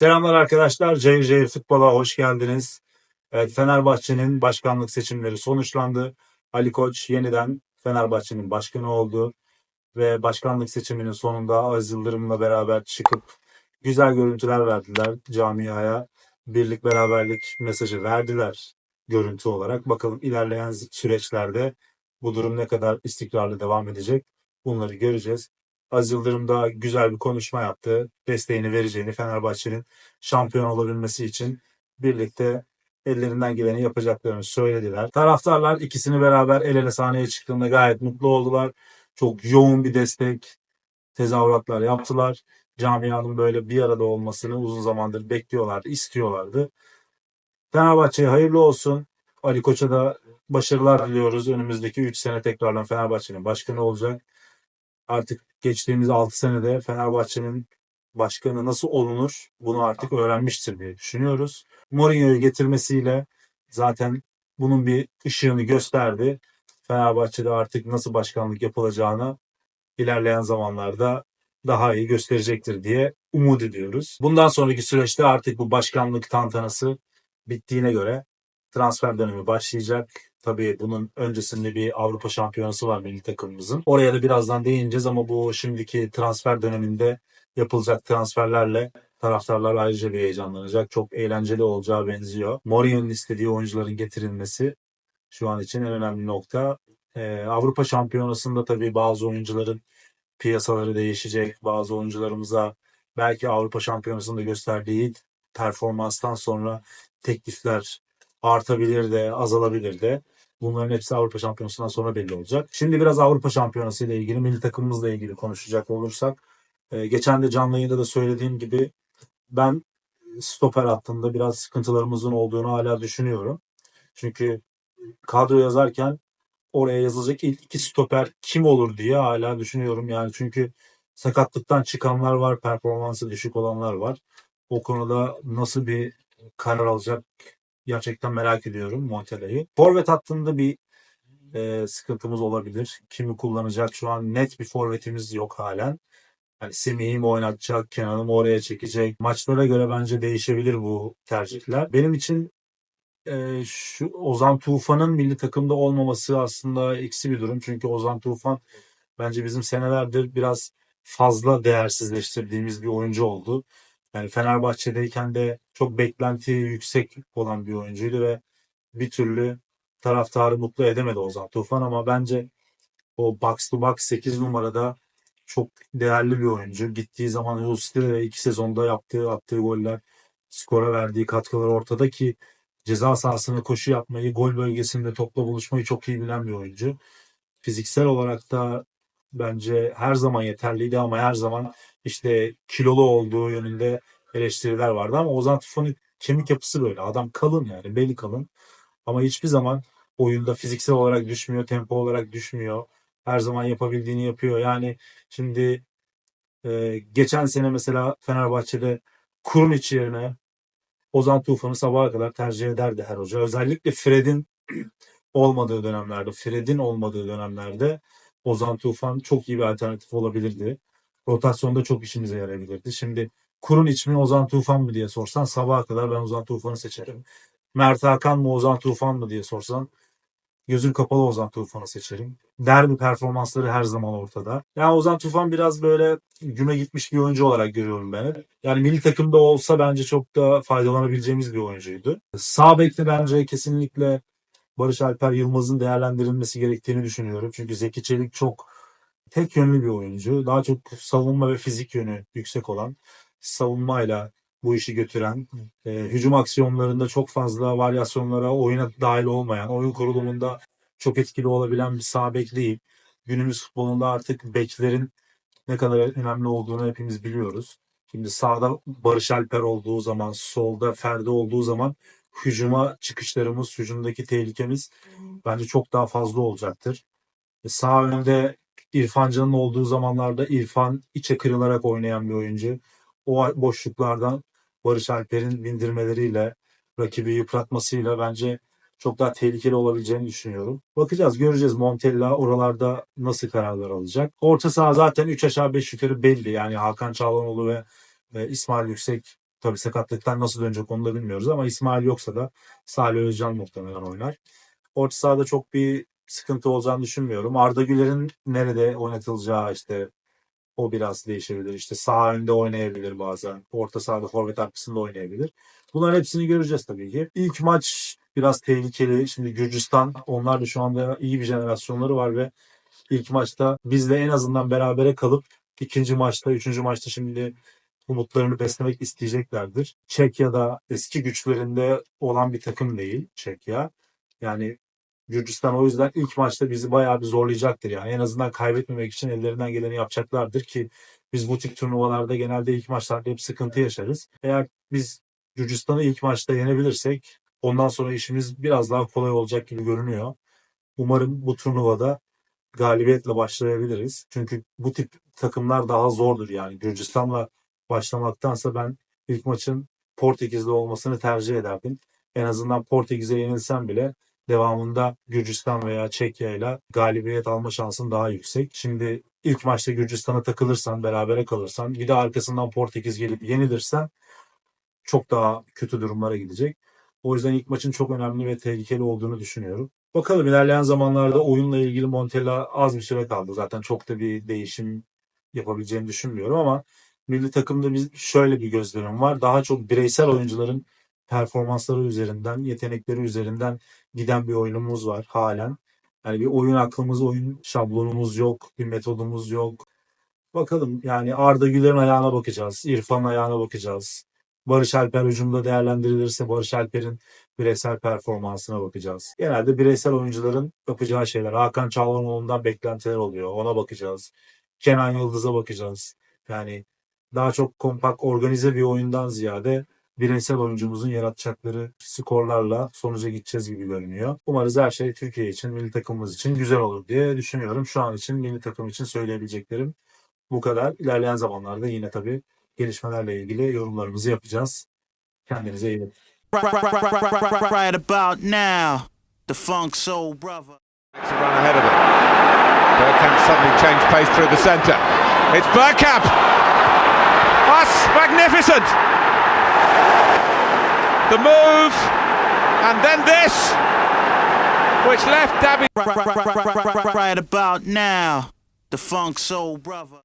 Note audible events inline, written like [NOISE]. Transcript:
Selamlar arkadaşlar. Cayır Cayır Futbol'a hoş geldiniz. Evet, Fenerbahçe'nin başkanlık seçimleri sonuçlandı. Ali Koç yeniden Fenerbahçe'nin başkanı oldu. Ve başkanlık seçiminin sonunda Aziz Yıldırım'la beraber çıkıp güzel görüntüler verdiler camiaya. Birlik beraberlik mesajı verdiler görüntü olarak. Bakalım ilerleyen süreçlerde bu durum ne kadar istikrarlı devam edecek bunları göreceğiz. Aziz Yıldırım da güzel bir konuşma yaptı. Desteğini vereceğini Fenerbahçe'nin şampiyon olabilmesi için birlikte ellerinden geleni yapacaklarını söylediler. Taraftarlar ikisini beraber el ele sahneye çıktığında gayet mutlu oldular. Çok yoğun bir destek, tezahüratlar yaptılar. Camianın böyle bir arada olmasını uzun zamandır bekliyorlardı, istiyorlardı. Fenerbahçe'ye hayırlı olsun. Ali Koç'a da başarılar diliyoruz. Önümüzdeki 3 sene tekrardan Fenerbahçe'nin başkanı olacak. Artık geçtiğimiz 6 senede Fenerbahçe'nin başkanı nasıl olunur bunu artık öğrenmiştir diye düşünüyoruz. Mourinho'yu getirmesiyle zaten bunun bir ışığını gösterdi. Fenerbahçe'de artık nasıl başkanlık yapılacağını ilerleyen zamanlarda daha iyi gösterecektir diye umut ediyoruz. Bundan sonraki süreçte artık bu başkanlık tantanası bittiğine göre transfer dönemi başlayacak. Tabii bunun öncesinde bir Avrupa Şampiyonası var milli takımımızın. Oraya da birazdan değineceğiz ama bu şimdiki transfer döneminde yapılacak transferlerle taraftarlar ayrıca bir heyecanlanacak. Çok eğlenceli olacağı benziyor. Mourinho'nun istediği oyuncuların getirilmesi şu an için en önemli nokta. Ee, Avrupa Şampiyonası'nda tabii bazı oyuncuların piyasaları değişecek. Bazı oyuncularımıza belki Avrupa Şampiyonası'nda gösterdiği performanstan sonra teklifler artabilir de azalabilir de. Bunların hepsi Avrupa Şampiyonası'ndan sonra belli olacak. Şimdi biraz Avrupa Şampiyonası ile ilgili, milli takımımızla ilgili konuşacak olursak. e, geçen de canlı yayında da söylediğim gibi ben stoper hattında biraz sıkıntılarımızın olduğunu hala düşünüyorum. Çünkü kadro yazarken oraya yazılacak ilk iki stoper kim olur diye hala düşünüyorum. Yani çünkü sakatlıktan çıkanlar var, performansı düşük olanlar var. O konuda nasıl bir karar alacak gerçekten merak ediyorum Montella'yı. Forvet hattında bir e, sıkıntımız olabilir. Kimi kullanacak? Şu an net bir forvetimiz yok halen. Yani Semih'i mi oynatacak, Kenan'ı mı oraya çekecek? Maçlara göre bence değişebilir bu tercihler. Benim için e, şu Ozan Tufan'ın milli takımda olmaması aslında eksi bir durum. Çünkü Ozan Tufan bence bizim senelerdir biraz fazla değersizleştirdiğimiz bir oyuncu oldu. Yani Fenerbahçe'deyken de çok beklenti yüksek olan bir oyuncuydu ve bir türlü taraftarı mutlu edemedi Ozan Tufan ama bence o box to box 8 numarada çok değerli bir oyuncu. Gittiği zaman Hull City ve iki sezonda yaptığı attığı goller, skora verdiği katkılar ortada ki ceza sahasına koşu yapmayı, gol bölgesinde topla buluşmayı çok iyi bilen bir oyuncu. Fiziksel olarak da bence her zaman yeterliydi ama her zaman işte kilolu olduğu yönünde eleştiriler vardı ama Ozan Tufan'ın kemik yapısı böyle. Adam kalın yani beli kalın ama hiçbir zaman oyunda fiziksel olarak düşmüyor, tempo olarak düşmüyor. Her zaman yapabildiğini yapıyor. Yani şimdi e, geçen sene mesela Fenerbahçe'de Kurunic yerine Ozan Tufan'ı sabaha kadar tercih ederdi her hoca. Özellikle Fred'in [CLEARS THROAT] olmadığı dönemlerde, Fred'in olmadığı dönemlerde Ozan Tufan çok iyi bir alternatif olabilirdi. Rotasyonda çok işimize yarayabilirdi. Şimdi Kurun iç mi Ozan Tufan mı diye sorsan sabaha kadar ben Ozan Tufan'ı seçerim. Mert Hakan mı Ozan Tufan mı diye sorsan gözüm kapalı Ozan Tufan'ı seçerim. Derbi performansları her zaman ortada. Yani Ozan Tufan biraz böyle güme gitmiş bir oyuncu olarak görüyorum ben. Yani milli takımda olsa bence çok da faydalanabileceğimiz bir oyuncuydu. Sağ bekte bence kesinlikle Barış Alper Yılmaz'ın değerlendirilmesi gerektiğini düşünüyorum. Çünkü Zeki Çelik çok tek yönlü bir oyuncu. Daha çok savunma ve fizik yönü yüksek olan, savunmayla bu işi götüren, e, hücum aksiyonlarında çok fazla varyasyonlara, oyuna dahil olmayan, oyun kurulumunda çok etkili olabilen bir sağ bek değil. Günümüz futbolunda artık beklerin ne kadar önemli olduğunu hepimiz biliyoruz. Şimdi sağda Barış Alper olduğu zaman, solda Ferdi olduğu zaman hücuma çıkışlarımız, hücumdaki tehlikemiz bence çok daha fazla olacaktır. E, Sağ önde İrfan Can'ın olduğu zamanlarda İrfan içe kırılarak oynayan bir oyuncu. O boşluklardan Barış Alper'in bindirmeleriyle, rakibi yıpratmasıyla bence çok daha tehlikeli olabileceğini düşünüyorum. Bakacağız, göreceğiz Montella oralarda nasıl kararlar alacak. Orta saha zaten 3 aşağı 5 yukarı belli. Yani Hakan Çalhanoğlu ve e, İsmail Yüksek Tabii sakatlıktan nasıl dönecek onu da bilmiyoruz ama İsmail yoksa da Salih Özcan muhtemelen oynar. Orta sahada çok bir sıkıntı olacağını düşünmüyorum. Arda Güler'in nerede oynatılacağı işte o biraz değişebilir. İşte sağ önde oynayabilir bazen. Orta sahada forvet arkasında oynayabilir. Bunların hepsini göreceğiz tabii ki. İlk maç biraz tehlikeli. Şimdi Gürcistan onlar da şu anda iyi bir jenerasyonları var ve ilk maçta bizle en azından berabere kalıp ikinci maçta, üçüncü maçta şimdi umutlarını beslemek isteyeceklerdir. Çekya da eski güçlerinde olan bir takım değil Çekya. Yani Gürcistan o yüzden ilk maçta bizi bayağı bir zorlayacaktır yani. En azından kaybetmemek için ellerinden geleni yapacaklardır ki biz bu tip turnuvalarda genelde ilk maçlarda hep sıkıntı yaşarız. Eğer biz Gürcistan'ı ilk maçta yenebilirsek ondan sonra işimiz biraz daha kolay olacak gibi görünüyor. Umarım bu turnuvada galibiyetle başlayabiliriz. Çünkü bu tip takımlar daha zordur yani. Gürcistan'la başlamaktansa ben ilk maçın Portekiz'de olmasını tercih ederdim. En azından Portekiz'e yenilsem bile devamında Gürcistan veya Çekya ile galibiyet alma şansın daha yüksek. Şimdi ilk maçta Gürcistan'a takılırsan, berabere kalırsan, bir de arkasından Portekiz gelip yenilirsen çok daha kötü durumlara gidecek. O yüzden ilk maçın çok önemli ve tehlikeli olduğunu düşünüyorum. Bakalım ilerleyen zamanlarda oyunla ilgili Montella az bir süre kaldı. Zaten çok da bir değişim yapabileceğini düşünmüyorum ama milli takımda biz şöyle bir gözlemim var. Daha çok bireysel oyuncuların performansları üzerinden, yetenekleri üzerinden giden bir oyunumuz var halen. Yani bir oyun aklımız, oyun şablonumuz yok, bir metodumuz yok. Bakalım yani Arda Güler'in ayağına bakacağız, İrfan'ın ayağına bakacağız. Barış Alper hücumda değerlendirilirse Barış Alper'in bireysel performansına bakacağız. Genelde bireysel oyuncuların yapacağı şeyler. Hakan Çalhanoğlu'ndan beklentiler oluyor. Ona bakacağız. Kenan Yıldız'a bakacağız. Yani daha çok kompakt, organize bir oyundan ziyade bireysel oyuncumuzun yaratacakları skorlarla sonuca gideceğiz gibi görünüyor. Umarız her şey Türkiye için, milli takımımız için güzel olur diye düşünüyorum. Şu an için milli takım için söyleyebileceklerim bu kadar. İlerleyen zamanlarda yine tabii gelişmelerle ilgili yorumlarımızı yapacağız. Kendinize iyi bakın. Right about now, the Funk Soul Brother. to run ahead of it. Bergkamp suddenly changed pace through the centre. It's Bergkamp. That's magnificent. The move, and then this, which left Dabby Right about now, the Funk Soul Brother.